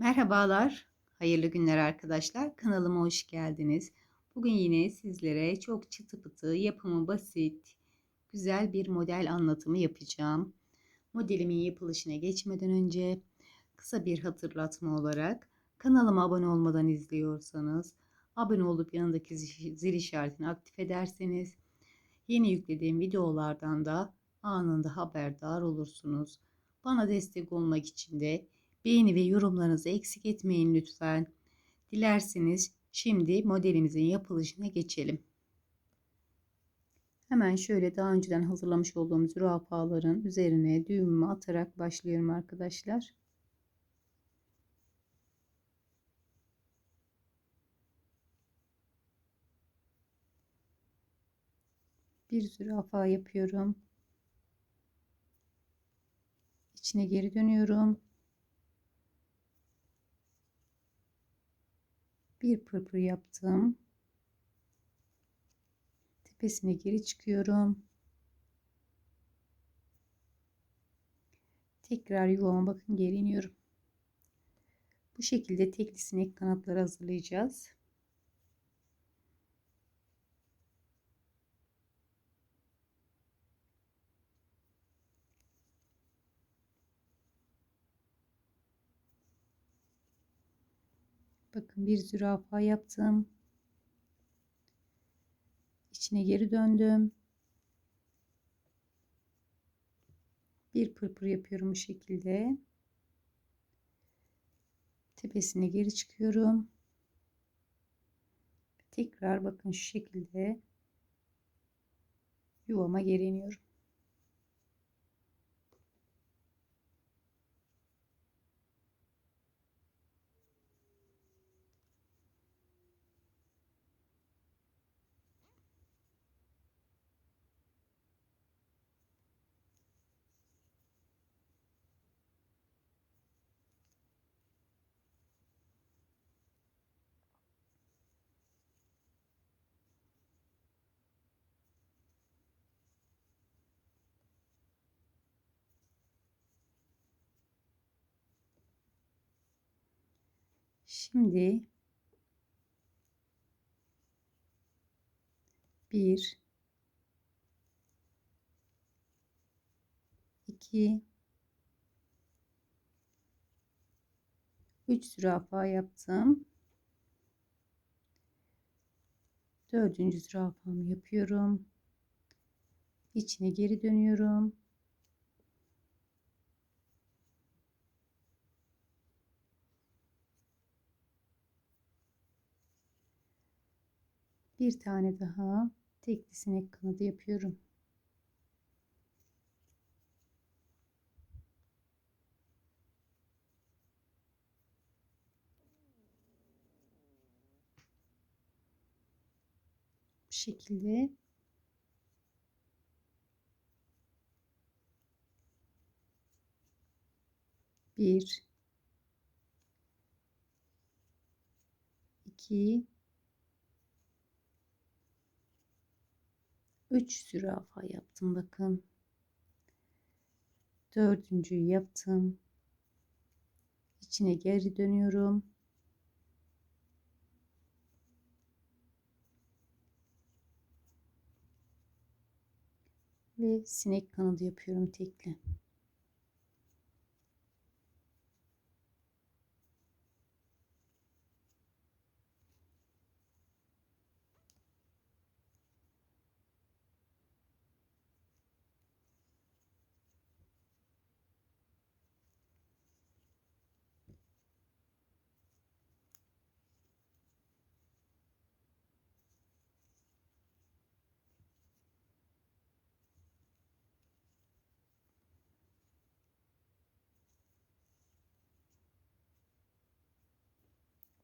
Merhabalar, hayırlı günler arkadaşlar. Kanalıma hoş geldiniz. Bugün yine sizlere çok çıtı pıtı, yapımı basit, güzel bir model anlatımı yapacağım. Modelimin yapılışına geçmeden önce kısa bir hatırlatma olarak kanalıma abone olmadan izliyorsanız abone olup yanındaki zil işaretini aktif ederseniz yeni yüklediğim videolardan da anında haberdar olursunuz. Bana destek olmak için de Beğeni ve yorumlarınızı eksik etmeyin lütfen. Dilerseniz şimdi modelimizin yapılışına geçelim. Hemen şöyle daha önceden hazırlamış olduğum zürafaların üzerine düğümümü atarak başlıyorum arkadaşlar. Bir zürafa yapıyorum. İçine geri dönüyorum. Bir pırpır yaptım. Tepesine geri çıkıyorum. Tekrar yuvama bakın geri iniyorum. Bu şekilde tekli sinek kanatları hazırlayacağız. Bakın bir zürafa yaptım. İçine geri döndüm. Bir pırpır yapıyorum bu şekilde. Tepesine geri çıkıyorum. Tekrar bakın şu şekilde yuvama geri iniyorum. Şimdi bir iki üç zürafa yaptım. Dördüncü zürafamı yapıyorum. İçine geri dönüyorum. Bir tane daha tekli sinek kanadı yapıyorum. Bu şekilde bir iki 3 zürafa yaptım bakın. Dördüncüyü yaptım. İçine geri dönüyorum. Ve sinek kanadı yapıyorum tekli.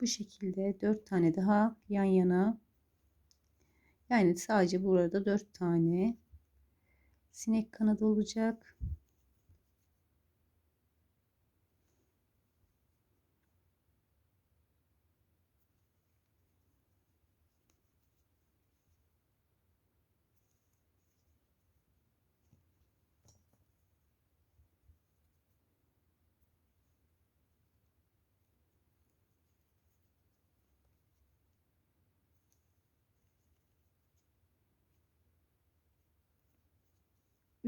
Bu şekilde dört tane daha yan yana yani sadece burada dört tane sinek kanadı olacak.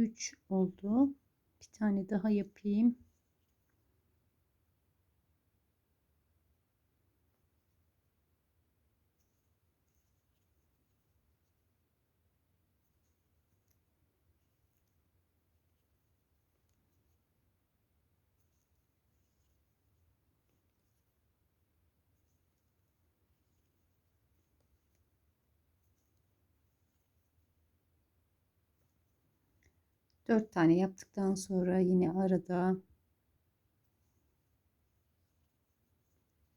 3 oldu. Bir tane daha yapayım. Dört tane yaptıktan sonra yine arada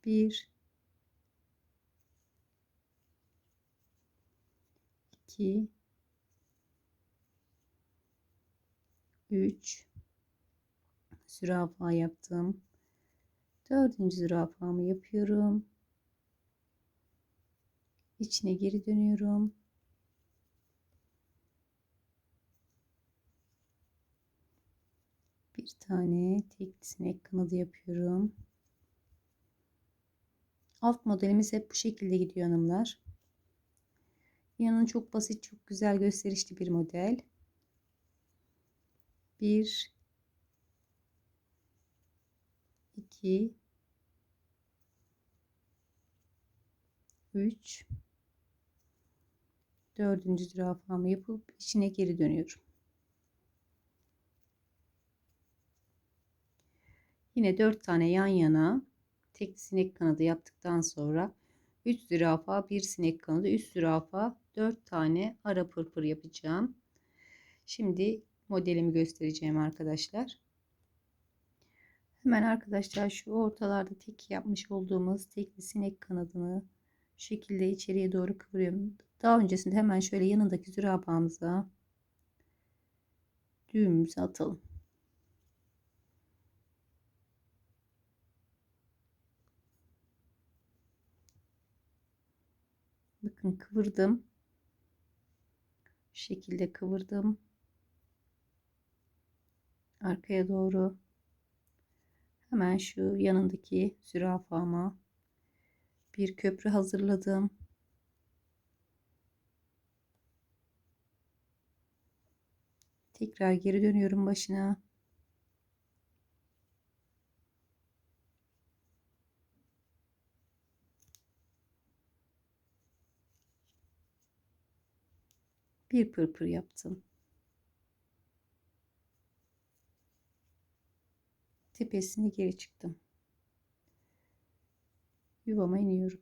bir iki üç zürafa yaptım. Dördüncü zürafamı yapıyorum. İçine geri dönüyorum. Bir tane tek sinek kanadı yapıyorum. Alt modelimiz hep bu şekilde gidiyor hanımlar. Yanın çok basit, çok güzel gösterişli bir model. Bir, iki, üç, dördüncü zürafamı yapıp içine geri dönüyorum. Yine 4 tane yan yana tek sinek kanadı yaptıktan sonra 3 zürafa, 1 sinek kanadı, 3 zürafa, 4 tane ara pırpır yapacağım. Şimdi modelimi göstereceğim arkadaşlar. Hemen arkadaşlar şu ortalarda tek yapmış olduğumuz tekli sinek kanadını şu şekilde içeriye doğru kıvırıyorum. Daha öncesinde hemen şöyle yanındaki zürafamıza düğümümüzü atalım. Bakın kıvırdım. Şu şekilde kıvırdım. Arkaya doğru. Hemen şu yanındaki zürafama bir köprü hazırladım. Tekrar geri dönüyorum başına. Bir pırpır yaptım. Tepesini geri çıktım. Yuvama iniyorum.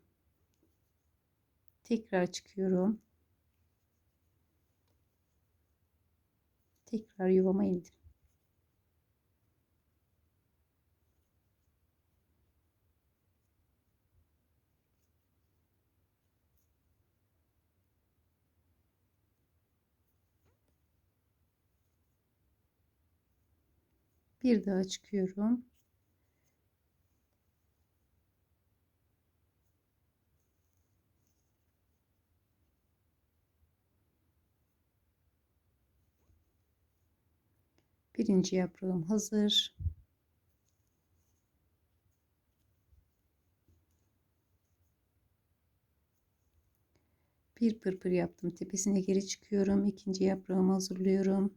Tekrar çıkıyorum. Tekrar yuvama indim. Bir daha çıkıyorum. Birinci yaprağım hazır. Bir pırpır yaptım. Tepesine geri çıkıyorum. İkinci yaprağımı hazırlıyorum.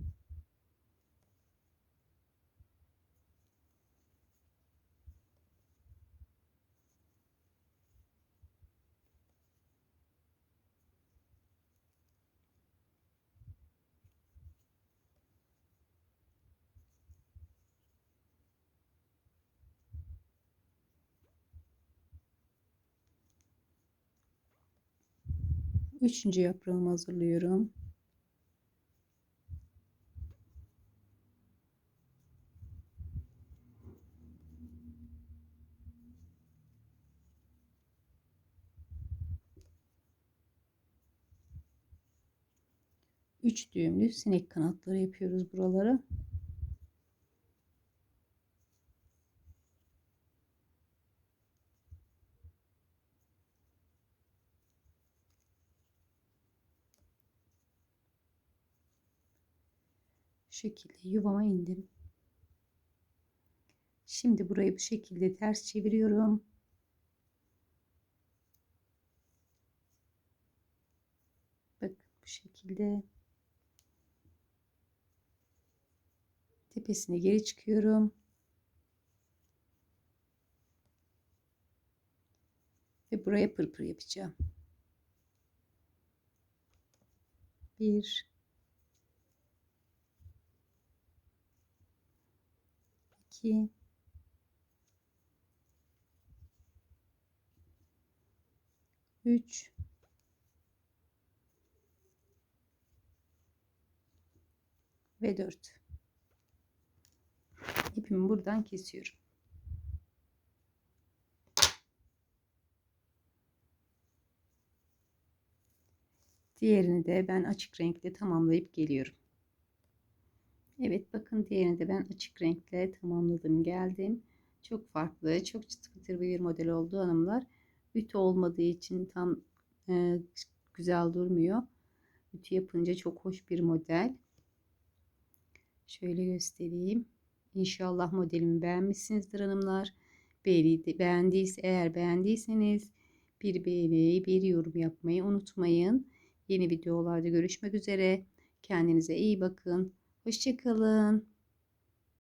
Üçüncü yaprağımı hazırlıyorum. Üç düğümlü sinek kanatları yapıyoruz buraları. Şekilde yuvama indim. Şimdi burayı bu şekilde ters çeviriyorum. Bak bu şekilde. tepesine geri çıkıyorum. Ve buraya pırpır yapacağım. Bir, iki, üç, ve dört. İpimi buradan kesiyorum. Diğerini de ben açık renkle tamamlayıp geliyorum. Evet bakın diğerini de ben açık renkle tamamladım geldim. Çok farklı, çok çıtır pıtır bir model oldu hanımlar. Ütü olmadığı için tam e, güzel durmuyor. Ütü yapınca çok hoş bir model. Şöyle göstereyim. İnşallah modelimi beğenmişsinizdir hanımlar. Beğendiyse, eğer beğendiyseniz bir beğeni, bir yorum yapmayı unutmayın. Yeni videolarda görüşmek üzere. Kendinize iyi bakın. Hoşçakalın.